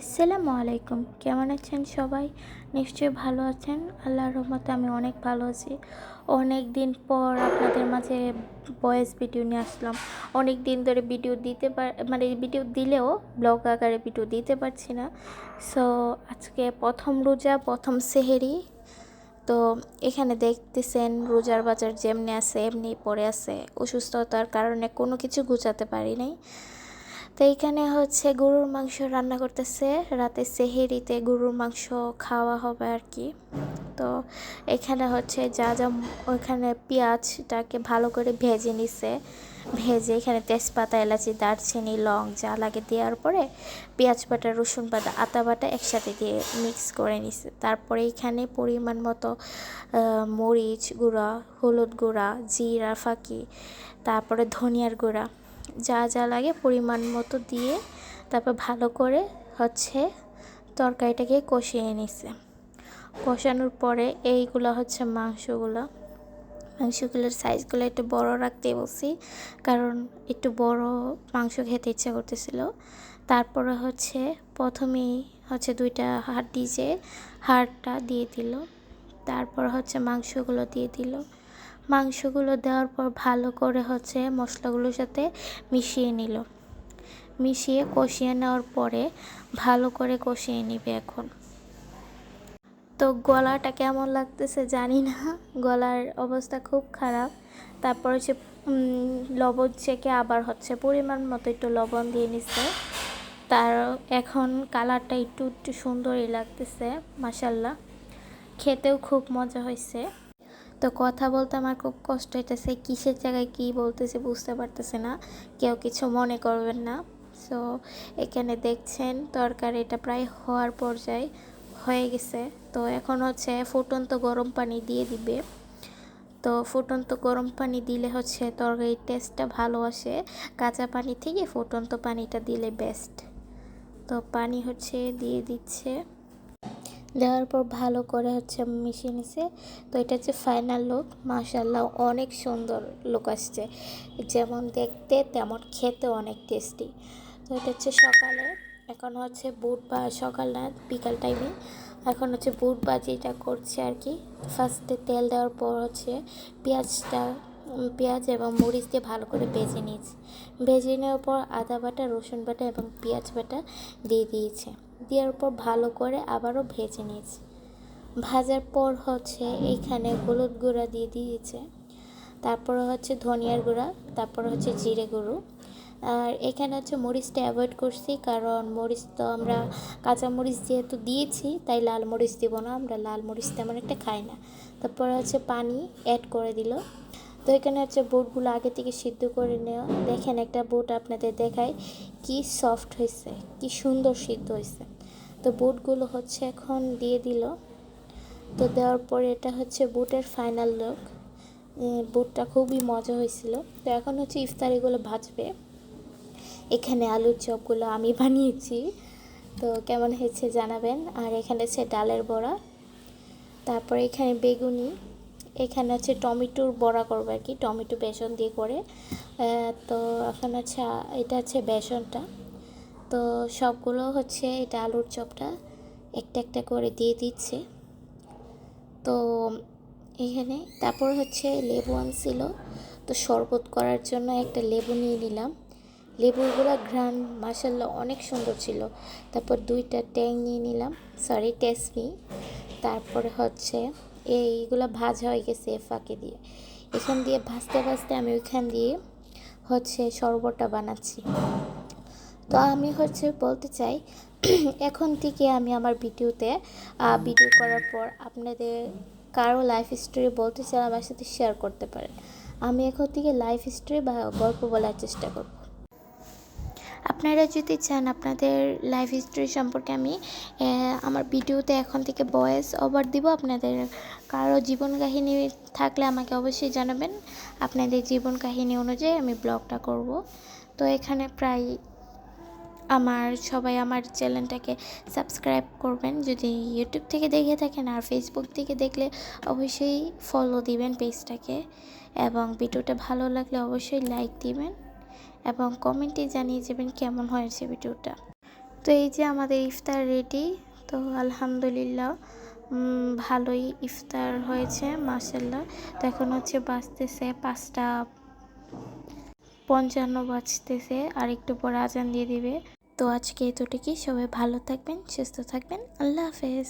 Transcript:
আসসালামু আলাইকুম। কেমন আছেন সবাই? নিশ্চয়ই ভালো আছেন। আল্লাহর রহমতে আমি অনেক ভালো আছি। অনেক দিন পর আপনাদের মাঝে ভয়েস ভিডিও নিয়ে আসলাম। অনেক দিন ধরে ভিডিও দিতে পার মানে ভিডিও দিলেও ব্লগ আকারে ভিডিও দিতে পারছি না। সো আজকে প্রথম রোজা, প্রথম সেহেরি। তো এখানে দেখতেছেন রোজার বাজার যেমনি আছে, এমনি পড়ে আছে। অসুস্থতার কারণে কোনো কিছু গুছাতে পারি নাই। তো এইখানে হচ্ছে গরুর মাংস রান্না করতেছে। রাতে সেহেরিতে গরুর মাংস খাওয়া হবে আর কি তো এখানে হচ্ছে যা যা ওইখানে পেঁয়াজটাকে ভালো করে ভেজে নিছে। ভেজে এখানে তেজপাতা, এলাচি, দারচিনি, লং যা লাগে দেওয়ার পরে পেঁয়াজ বাটা, রসুন বাটা আতা বাটা একসাথে দিয়ে মিক্স করে নিছে। তারপরে এখানে পরিমাণ মতো মরিচ গুঁড়া, হলুদ গুঁড়া, জিরা, ফাঁকি, তারপরে ধনিয়ার গুঁড়া। যা যা লাগে পরিমাণ মতো দিয়ে তারপর ভালো করে হচ্ছে তরকারিটাকে কষিয়ে নিছে। কষানোর পরে এইগুলো হচ্ছে মাংসগুলো। মাংসগুলোর সাইজগুলো একটু বড় রাখতে বলছি, কারণ একটু বড় মাংস খেতে ইচ্ছা করতেছিল। তারপরে হচ্ছে প্রথমেই হচ্ছে দুইটা হাড় দিয়ে হাড়টা দিয়ে দিল, তারপর হচ্ছে মাংসগুলো দিয়ে দিল। মাংসগুলো দেওয়ার পর ভালো করে হচ্ছে মশলাগুলোর সাথে মিশিয়ে নিল। মিশিয়ে কষিয়ে নেওয়ার পরে ভালো করে কষিয়ে নিবে এখন। তো গলাটা কেমন লাগতেছে জানি না, গলার অবস্থা খুব খারাপ। তারপর হচ্ছে লবণ চেকে আবার হচ্ছে পরিমাণ মতো একটু লবণ দিয়ে নিচ্ছে। তার এখন কালারটা একটু একটু সুন্দরই লাগতেছে মাসাল্লাহ খেতেও খুব মজা হয়েছে তো কথা বলতে আমার খুব কষ্ট হইতেছে, কিসের জায়গায় কী বলতেছে বুঝতে পারতেছে না, কেউ কিছু মনে করবেন না। সো এখানে দেখছেন তরকারিটা প্রায় হওয়ার পর্যায়ে হয়ে গেছে। তো এখন হচ্ছে ফুটন্ত গরম পানি দিয়ে দিবে। তো ফুটন্ত গরম পানি দিলে হচ্ছে তরকারির টেস্টটা ভালো আসে। কাঁচা পানি থেকে ফুটন্ত পানিটা দিলে বেস্ট তো পানি হচ্ছে দিয়ে দিচ্ছে। দেওয়ার পর ভালো করে হচ্ছে মিশিয়ে নিছে। তো এটা হচ্ছে ফাইনাল লুক মাশাল্লাহ অনেক সুন্দর লুক আসছে। যেমন দেখতে, তেমন খেতে অনেক টেস্টি তো এটা হচ্ছে সকালে, এখন হচ্ছে বুট বা, সকাল না, বিকাল টাইমে এখন হচ্ছে বুট বাজিটা করছে আর কি। ফার্স্টে তেল দেওয়ার পর হচ্ছে পেঁয়াজটা পেঁয়াজ এবং মরিচ দিয়ে ভালো করে ভেজে নিয়েছি। ভেজে নেওয়ার পর আদা বাটা, রসুন বাটা এবং পেঁয়াজ বাটা দিয়ে দিয়েছে। দেওয়ার পর ভালো করে আবারও ভেজে নিয়েছি। ভাজার পর হচ্ছে এইখানে হলুদ গুঁড়া দিয়ে দিয়েছে। তারপর হচ্ছে ধনিয়ার গুঁড়া, তারপর হচ্ছে জিরে গুঁড়ো। আর এখানে হচ্ছে মরিচটা অ্যাভয়েড করছি, কারণ মরিচ তো আমরা কাঁচা মরিচ যেহেতু দিয়েছি, তাই লাল মরিচ দিব না, আমরা লাল মরিচ তেমন একটা খাই না। তারপরে হচ্ছে পানি অ্যাড করে দিল। তো এখানে হচ্ছে বুটগুলো আগে থেকে সিদ্ধ করে নেওয়া। দেখেন একটা বুট আপনাদের দেখায় কি সফট হয়েছে, কি সুন্দর সিদ্ধ হয়েছে। তো বুটগুলো হচ্ছে এখন দিয়ে দিল। তো দেওয়ার পরে এটা হচ্ছে বুটের ফাইনাল লুক বুটটা খুবই মজা হয়েছিল। তো এখন হচ্ছে ইফতারিগুলো ভাজবে। এখানে আলুর চপগুলো আমি বানিয়েছি। তো কেমন হয়েছে জানাবেন। আর এখানে হচ্ছে ডালের বড়া। তারপরে এখানে বেগুনি। এখানে হচ্ছে টমেটোর বড়া করব আর কি, টমেটো বেসন দিয়ে করে। তো এখন হচ্ছে, এটা হচ্ছে বেসনটা। তো সবগুলো হচ্ছে এটা আলুর চপটা, একটা একটা করে দিয়ে দিচ্ছে। তো এখানে, তারপর হচ্ছে লেবু আনছিল। তো শরবত করার জন্য একটা লেবু নিয়ে নিলাম। লেবুগুলো ঘ্রাণ মাসাল্লাহ অনেক সুন্দর ছিল। তারপর দুইটা ট্যাং নিয়ে নিলাম সরি টেসমি। তারপরে হচ্ছে এইগুলো ভাজা হয়ে গেছে ফাঁকে দিয়ে। এখান দিয়ে ভাজতে ভাজতে আমি ওইখান দিয়ে হচ্ছে শরবতটা বানাচ্ছি। তো আমি হচ্ছে বলতে চাই, এখন থেকে আমি আমার ভিডিওতে ভিডিও করার পর আপনাদের কারও লাইফ স্টোরি বলতে চাই, আমার সাথে শেয়ার করতে পারেন। আমি এখন থেকে লাইফ স্টোরি বা গল্প বলার চেষ্টা করব। আপনারা যদি চান আপনাদের লাইফ হিস্ট্রি সম্পর্কে আমি আমার ভিডিওতে এখন থেকে ভয়েস ওভার দিব, আপনাদের কারও জীবন কাহিনী থাকলে আমাকে অবশ্যই জানাবেন। আপনাদের জীবন কাহিনী অনুযায়ী আমি ব্লগটা করব। তো এখানে প্রায় আমার, সবাই আমার চ্যানেলটাকে সাবস্ক্রাইব করবেন। যদি ইউটিউব থেকে দেখে থাকেন আর ফেসবুক থেকে দেখলে অবশ্যই ফলো দিবেন পেজটাকে এবং ভিডিওটা ভালো লাগলে অবশ্যই লাইক দিবেন। এবং কমেন্টে জানিয়ে যাবেন কেমন হয়েছে ভিডিওটা। তো এই যে আমাদের ইফতার রেডি তো আলহামদুলিল্লাহ ভালোই ইফতার হয়েছে মাসাল্লাহ তো এখন হচ্ছে বাজতেছে পাঁচটা পঞ্চান্ন বাজতেছে, আর একটু পরে আজান দিয়ে দিবে। তো আজকে এতটুকুই, সবাই ভালো থাকবেন, সুস্থ থাকবেন, আল্লাহ হাফেজ।